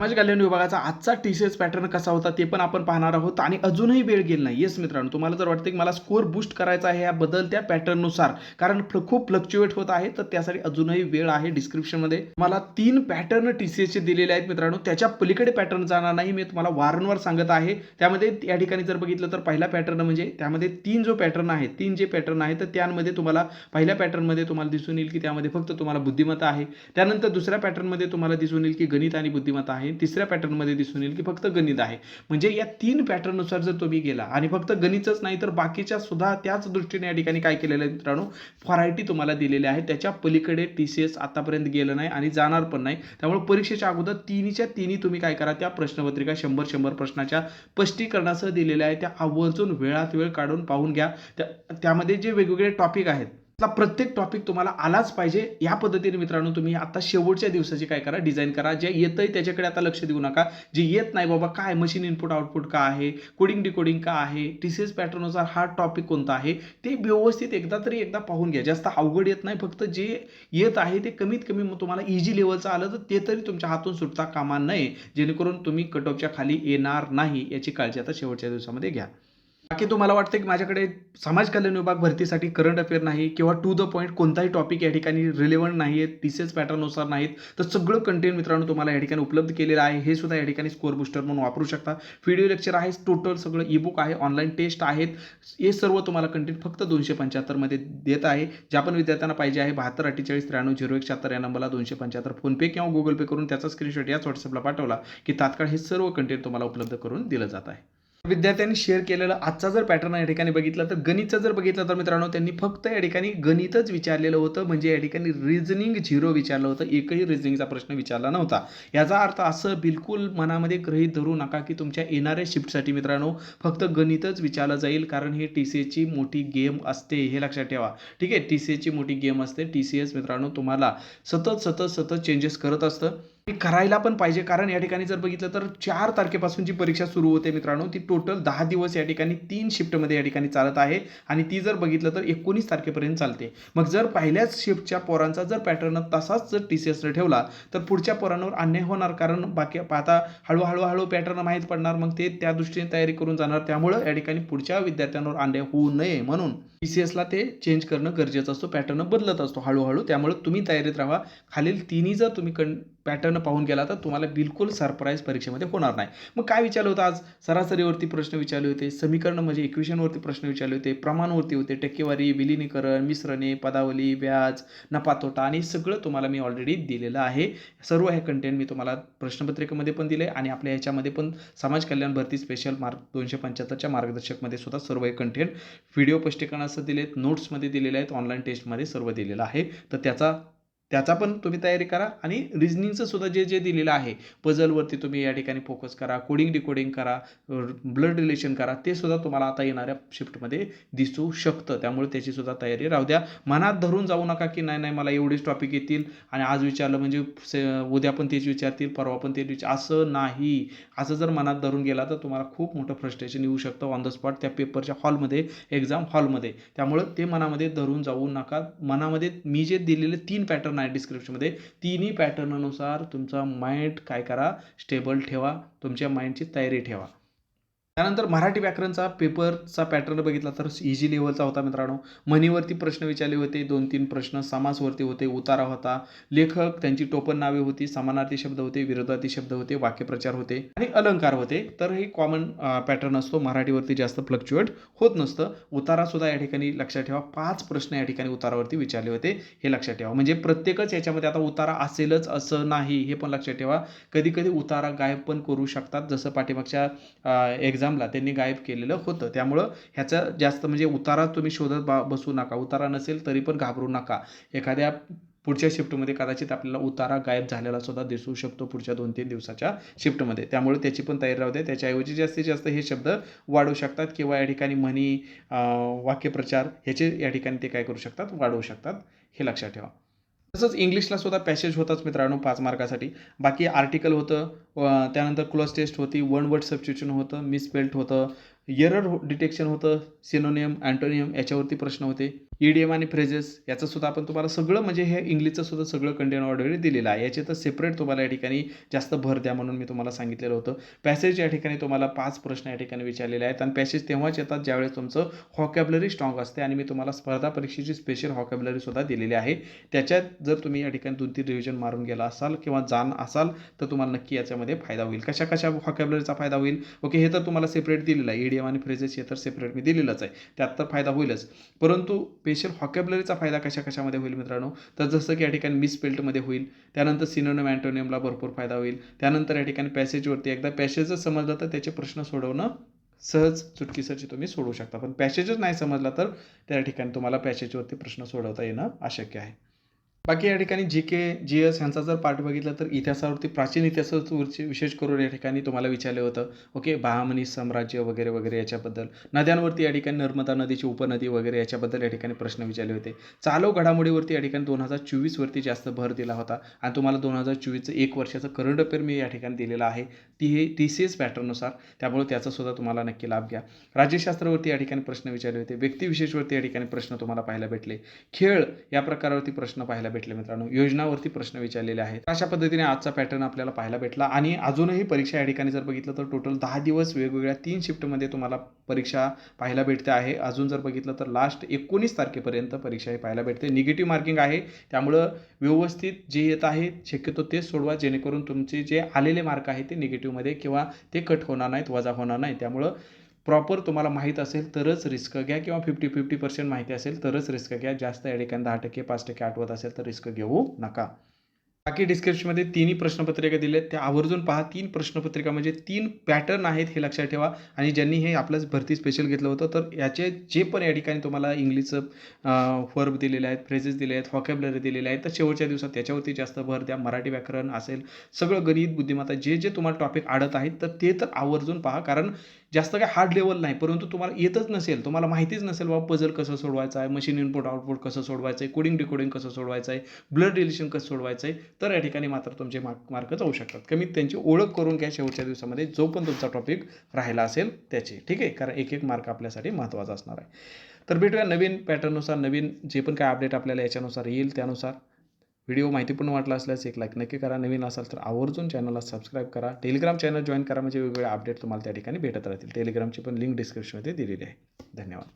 समाज कल्याण विभागाचा आजचा टी सी एस पॅटर्न कसा होता ते पण आपण पाहणार आहोत आणि अजूनही वेळ गेला नाही. येस मित्रांनो तुम्हाला जर वाटतं की मला स्कोअर बूस्ट करायचा आहे या बदलत्या पॅटर्ननुसार कारण खूप फ्लक्च्युएट होत आहे तर त्यासाठी अजूनही वेळ आहे डिस्क्रिप्शनमध्ये मला तीन पॅटर्न टी सी एसचे दिलेले आहेत मित्रांनो त्याच्या पलीकडे पॅटर्न जाणार नाही मी तुम्हाला वारंवार सांगत आहे. त्यामध्ये या ठिकाणी जर बघितलं तर पहिला पॅटर्न म्हणजे त्यामध्ये तीन जो पॅटर्न आहे तीन जे पॅटर्न आहे तर त्यामध्ये तुम्हाला पहिल्या पॅटर्नमध्ये तुम्हाला दिसून येईल की त्यामध्ये फक्त तुम्हाला बुद्धिमत्ता आहे. त्यानंतर दुसऱ्या पॅटर्नमध्ये तुम्हाला दिसून येईल की गणित आणि बुद्धिमत्ता आहे. तिसऱ्या पॅटर्नमध्ये दिसून येईल की फक्त गणित आहे. म्हणजे या तीन पॅटर्ननुसार जर तुम्ही गेला आणि फक्त गणितच नाही तर बाकीच्या सुद्धा त्याच दृष्टीने या ठिकाणी काय केलेलं आहे मित्रांनो? व्हरायटी तुम्हाला दिलेली आहे. त्याच्या पलीकडे टी सी एस आतापर्यंत गेलं नाही आणि जाणार पण नाही. त्यामुळे परीक्षेच्या अगोदर तिन्हीच्या तिन्ही तुम्ही काय करा त्या प्रश्नपत्रिका शंभर शंभर प्रश्नाच्या स्पष्टीकरणासह दिलेल्या आहे त्या आवर्जून वेळात वेळ काढून पाहून घ्या. त्या त्यामध्ये जे वेगवेगळे टॉपिक आहेत त्यातला प्रत्येक टॉपिक तुम्हाला आलाच पाहिजे. या पद्धतीने मित्रांनो तुम्ही आता शेवटच्या दिवसाची काय करा? डिझाईन करा. जे येतंय त्याच्याकडे आता लक्ष देऊ नका. जे येत नाही बाबा काय मशीन इनपुट आउटपुट का आहे? कोडिंग डिकोडिंग का आहे? टी सी एस पॅटर्ननुसार हा टॉपिक कोणता आहे? ते व्यवस्थित एकदा तरी एकदा पाहून घ्या. जास्त अवघड येत नाही. फक्त जे येत आहे ते कमीत कमी मग तुम्हाला इझी लेवलचं आलं तर ते तरी तुमच्या हातून सुटता कामा नये. जेणेकरून तुम्ही कटऑपच्या खाली येणार नाही. याची काळजी आता शेवटच्या दिवसामध्ये घ्या. बाकी तुम्हाला वाटतं की माझ्याकडे समाज कल्याण विभाग भरतीसाठी करंट अफेअर नाही किंवा टू द पॉईंट कोणताही टॉपिक या ठिकाणी रिलेव्हंट नाही आहे टी पॅटर्ननुसार नाहीत तर सगळं कंटेंट मित्रांनो तुम्हाला या ठिकाणी उपलब्ध केलेलं आहे. हे सुद्धा या ठिकाणी स्कोर बुस्टर म्हणून वापरू शकता. व्हिडिओ लेक्चर आहे टोटल सगळं ई बुक आहे ऑनलाईन टेस्ट आहेत. हे सर्व तुम्हाला कंटेंट फक्त दोनशे पंच्याहत्तरमध्ये देत आहे. ज्या पण विद्यार्थ्यांना पाहिजे आहे बहात्तर अठ्ठेचाळीस त्र्याण्णव झिरो एक शहात्तर या नंबरला दोनशे पंच्याहत्तर फोनपे किंवा गुगल पे करून त्याचा स्क्रीनशॉट याच व्हॉट्सअपला पाठवला की तात्काळ हे सर्व कंटेंट तुम्हाला उपलब्ध करून दिलं जात आहे. विद्यार्थ्यांनी शेअर केलेला आजचा जर पॅटर्न या ठिकाणी बघितला तर गणितचं जर बघितलं तर मित्रांनो त्यांनी फक्त या ठिकाणी गणितच विचारलेलं होतं. म्हणजे या ठिकाणी रिझनिंग झिरो विचारलं होतं. एकही रिझनिंगचा प्रश्न विचारला नव्हता. याचा अर्थ असं बिलकुल मनामध्ये गृहीत धरू नका की तुमच्या येणाऱ्या शिफ्टसाठी मित्रांनो फक्त गणितच विचारलं जाईल. कारण हे टी सी एची मोठी गेम असते हे लक्षात ठेवा. ठीक आहे? टी सी एची मोठी गेम असते. टी सी एस मित्रांनो तुम्हाला सतत सतत सतत चेंजेस करत असतं. करायला पण पाहिजे. कारण या ठिकाणी जर बघितलं तर चार तारखेपासून जी परीक्षा सुरू होते मित्रांनो ती टोटल दहा दिवस या ठिकाणी तीन शिफ्टमध्ये या ठिकाणी चालत आहे. आणि ती जर बघितलं तर एकोणीस तारखेपर्यंत चालते. मग जर पहिल्याच शिफ्टच्या पोरांचा जर पॅटर्न तसाच जर टी सी एसला ठेवला तर पुढच्या पोरांवर अन्याय होणार. कारण बाकी आता हळूहळू हळू पॅटर्न माहीत पडणार. मग ते त्या दृष्टीने तयारी करून जाणार. त्यामुळं या ठिकाणी पुढच्या विद्यार्थ्यांवर अन्याय होऊ नये म्हणून टी सी एसला ते चेंज करणं गरजेचं असतो. पॅटर्न बदलत असतो हळूहळू. त्यामुळे तुम्ही तयारीत राहा. खालील तिन्ही जर तुम्ही कं पॅटर्न पाहून गेला तर तुम्हाला बिलकुल सरप्राईज परीक्षेमध्ये होणार नाही. मग काय विचारलं होतं आज? सरासरीवरती प्रश्न विचारले होते. समीकरण म्हणजे इक्वेशनवरती प्रश्न विचारले होते. प्रमाणवरती होते. टक्केवारी विलिनीकरण मिश्रणे पदावली व्याज नफा तोटा आणि सगळं तुम्हाला मी ऑलरेडी दिलेलं आहे. सर्व हे कंटेंट मी तुम्हाला प्रश्नपत्रिकेमध्ये पण दिले आणि आपल्या ह्याच्यामध्ये पण समाज कल्याण भरती स्पेशल मार्क दोनशे पंच्याहत्तरच्या मार्गदर्शकमध्ये सुद्धा सर्व हे कंटेंट व्हिडिओ स्पष्टीकरणासह दिलेत. नोट्समध्ये दिलेले आहेत. ऑनलाईन टेस्टमध्ये सर्व दिलेलं आहे. तर त्याचा त्याचा पण तुम्ही तयारी करा आणि रिझनिंगचं सुद्धा जे जे दिलेलं आहे पझलवरती तुम्ही या ठिकाणी फोकस करा कोडिंग डिकोडिंग करा ब्लड रिलेशन करा ते सुद्धा तुम्हाला आता येणाऱ्या शिफ्टमध्ये दिसू शकतं. त्यामुळे त्याची सुद्धा तयारी राहू द्या. मनात धरून जाऊ नका की नाही नाही मला एवढेच टॉपिक येतील आणि आज विचारलं म्हणजे उद्या पण तेच विचारतील परवा पण तेच विचार असं नाही. असं जर मनात धरून गेला तर तुम्हाला खूप मोठं फ्रस्ट्रेशन येऊ शकतं ऑन द स्पॉट त्या पेपरच्या हॉलमध्ये एक्झाम हॉलमध्ये त्यामुळं ते मनामध्ये धरून जाऊ नका. मनामध्ये मी जे दिलेले तीन पॅटर्न आहे डिस्क्रिप्शनमध्ये तिन्ही पॅटर्ननुसार तुमचा माइंड काय करा? स्टेबल ठेवा. तुमच्या माइंडची तयारी ठेवा. त्यानंतर मराठी व्याकरणचा पेपरचा पॅटर्न बघितला तर इझी लेवलचा होता मित्रांनो. मनीवरती प्रश्न विचारले होते दोन तीन प्रश्न समासवरती होते उतारा होता. लेखक त्यांची टोपण नावे होती समानार्थी शब्द होते विरोधार्थी शब्द होते वाक्यप्रचार होते आणि अलंकार होते. तर हे कॉमन पॅटर्न असतो. मराठीवरती जास्त फ्लक्च्युएट होत नसतं. उतारा सुद्धा या ठिकाणी लक्षात ठेवा. पाच प्रश्न या ठिकाणी उतारावरती विचारले होते. हे लक्षात ठेवा. म्हणजे प्रत्येकच याच्यामध्ये आता उतारा असेलच असं नाही हे पण लक्षात ठेवा. कधी कधी उतारा गायब पण करू शकतात. जसं पाठीमागच्या एक्झाम एक्झामला त्यांनी गायब केलेलं होतं. त्यामुळं ह्याचं जास्त म्हणजे उतारा तुम्ही शोधत बा बसू नका. उतारा नसेल तरी पण घाबरू नका. एखाद्या पुढच्या शिफ्टमध्ये कदाचित आपल्याला उतारा गायब झालेला सुद्धा दिसू शकतो पुढच्या दोन तीन दिवसाच्या शिफ्टमध्ये. त्यामुळे त्याची पण तयारी राहू दे. त्याच्याऐवजी जास्तीत जास्त हे शब्द वाढवू शकतात किंवा या ठिकाणी म्हणी वाक्यप्रचार ह्याचे या ठिकाणी ते काय करू शकतात? वाढवू शकतात हे लक्षात ठेवा. तसंच इंग्लिशला सुद्धा पॅसेज होताच मित्रांनो पाच मार्कासाठी. बाकी आर्टिकल होतं त्यानंतर क्लोज टेस्ट होती वन वर्ड सबस्टिट्यूशन होतं मिसपेल्ट होतं एरर डिटेक्शन होतं सिनोनियम अँटोनियम याच्यावरती प्रश्न होते. ईडीएम आणि फ्रेजेस याचं सुद्धा आपण तुम्हाला सगळं म्हणजे हे इंग्लिशचं सुद्धा सगळं कंटेंट ऑर्डर दिलेलं आहे. याचे तर सेपरेट तुम्हाला या ठिकाणी जास्त भर द्या म्हणून मी तुम्हाला सांगितलेलं होतं. पॅसेज या ठिकाणी तुम्हाला पाच प्रश्न या ठिकाणी विचारलेले आहेत आणि पॅसेज तेव्हाच येतात ज्यावेळेस तुमचं हॉकॅबलरी स्ट्रॉंग असते आणि मी तुम्हाला स्पर्धा परीक्षेची स्पेशल हॉकॅबलरी सुद्धा दिलेली आहे. त्याच्यात जर तुम्ही या ठिकाणी दोन तीन रिव्हिजन मारून गेला असाल किंवा जाण असाल तर तुम्हाला नक्की याच्यामध्ये फायदा होईल. कशा कशा हॉकॅबलरीचा फायदा होईल? ओके हे तर तुम्हाला सेपरेट दिलेलं आहे. ईडीएम आणि फ्रेजेस हे तर सेपरेट मी दिलेलंच आहे. त्यात तर फायदा होईलच. परंतु स्पेशल हॉकॅबलरीचा फायदा कशा कशामध्ये होईल मित्रांनो? तर जसं की या ठिकाणी मिसपेल्टमध्ये होईल त्यानंतर सिनोनम अँटोनियमला भरपूर फायदा होईल त्यानंतर या ठिकाणी पॅसेजवरती एकदा पॅसेजच समजलं तर त्याचे प्रश्न सोडवणं सहज चुटकीसरची तुम्ही सोडवू शकता. पण पॅसेजच नाही समजला तर त्या ठिकाणी तुम्हाला पॅसेजवरती प्रश्न सोडवता येणं अशक्य आहे. बाकी या ठिकाणी जी के जी एस ह्यांचा जर पाठ बघितला तर इतिहासावरती प्राचीन इतिहासावरती विशेष करून या ठिकाणी तुम्हाला विचारलं होतं. ओके बहामनी साम्राज्य वगैरे वगैरे याच्याबद्दल. नद्यांवरती या ठिकाणी नर्मदा नदीची उपनदी वगैरे याच्याबद्दल या ठिकाणी प्रश्न विचारले होते. चालू घडामोडीवरती या ठिकाणी दोन हजार चोवीसवरती जास्त भर दिला होता. आणि तुम्हाला दोन हजार चोवीसचं एक वर्षाचं करंट अफेअर मी या ठिकाणी दिलेलं आहे. ती हे टी सी एस पॅटर्ननुसार त्यामुळे त्याचासुद्धा तुम्हाला नक्की लाभ घ्या. राज्यशास्त्रावरती या ठिकाणी प्रश्न विचारले होते. व्यक्तिविशेषवरती या ठिकाणी प्रश्न तुम्हाला पाहायला भेटले. खेळ या प्रकारावरती प्रश्न पाहायला भेटले. मित्रांनो. योजनावरती प्रश्न विचारलेले आहेत. अशा पद्धतीने आजचा पॅटर्न आपल्याला पाहायला भेटला आणि अजूनही परीक्षा या ठिकाणी जर बघितलं तर टोटल दहा दिवस वेगवेगळ्या तीन शिफ्टमध्ये तुम्हाला परीक्षा पाहायला भेटते आहे. अजून जर बघितलं तर लास्ट एकोणीस तारखेपर्यंत परीक्षा ही पाहायला भेटते. निगेटिव्ह मार्किंग आहे. त्यामुळं व्यवस्थित जे येत आहे शक्यतो तेच सोडवा जेणेकरून तुमचे जे आलेले मार्क आहेत ते निगेटिव्हमध्ये किंवा ते कट होणार नाहीत वजा होणार नाही त्यामुळं प्रॉपर तुम्हाला माहीत असेल तरच रिस्क घ्या किंवा फिफ्टी फिफ्टी पर्सेंट माहिती असेल तरच रिस्क घ्या. जास्त या ठिकाणी दहा टक्के पाच टक्के आठवत असेल तर रिस्क घेऊ नका. बाकी डिस्क्रिप्शनमध्ये तिन्ही प्रश्नपत्रिका दिलेत. त्या आवर्जून पहा. तीन प्रश्नपत्रिका म्हणजे तीन पॅटर्न आहेत हे लक्षात ठेवा. आणि ज्यांनी हे आपलंच भरती स्पेशल घेतलं होतं तर याचे जे पण या ठिकाणी तुम्हाला इंग्लिशचं वर्ब दिलेले आहेत फ्रेजेस दिले आहेत हॉकॅबलरी दिलेले आहेत तर शेवटच्या दिवसात त्याच्यावरती जास्त भर द्या. मराठी व्याकरण असेल सगळं गणित बुद्धिमत्ता जे जे तुम्हाला टॉपिक आडत आहेत तर ते तर आवर्जून पहा. कारण जास्त काय हार्ड लेवल नाही परंतु तुम्हाला येतच नसेल तुम्हाला माहितीच नसेल बाबा पझल कसं सोडवायचं आहे मशीन इनपुट आउटपुट कसं सोडवायचं आहे कोडिंग डिकोडिंग कसं सोडवायचं आहे ब्लड रिलेशन कसं सोडवायचं आहे तर या ठिकाणी मात्र तुमचे मार्क मार्क जाऊ शकतात. कमीत त्यांची ओळख करून घ्या शेवटच्या दिवसामध्ये जो पण तुमचा टॉपिक राहिला असेल त्याची ठीक आहे? कारण एक एक मार्क आपल्यासाठी महत्त्वाचा असणार आहे. तर भेटूया नवीन पॅटर्ननुसार नवीन जे पण काय अपडेट आपल्याला याच्यानुसार येईल त्यानुसार. व्हिडिओ माहितीपूर्ण वाटला असल्यास एक लाईक नक्की करा. नवीन असाल तर आवर्जून चॅनलला सबस्क्राईब करा. टेलिग्राम चॅनल जॉईन करा म्हणजे वेगवेगळे अपडेट तुम्हाला त्या ठिकाणी भेटत राहतील. टेलिग्रामची पण लिंक डिस्क्रिप्शनमध्ये दिलेली आहे. धन्यवाद.